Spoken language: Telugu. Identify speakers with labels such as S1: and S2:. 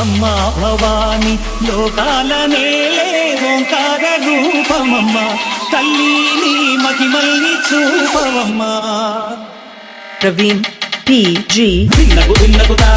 S1: అమ్మా భవాని లోకాల నేలే ఓంకార రూపమమ్మ. తల్లి నీ మహిమల్ని చూపవమ్మా.
S2: Praveen P G
S1: దిన్నకు దిన్నకుతా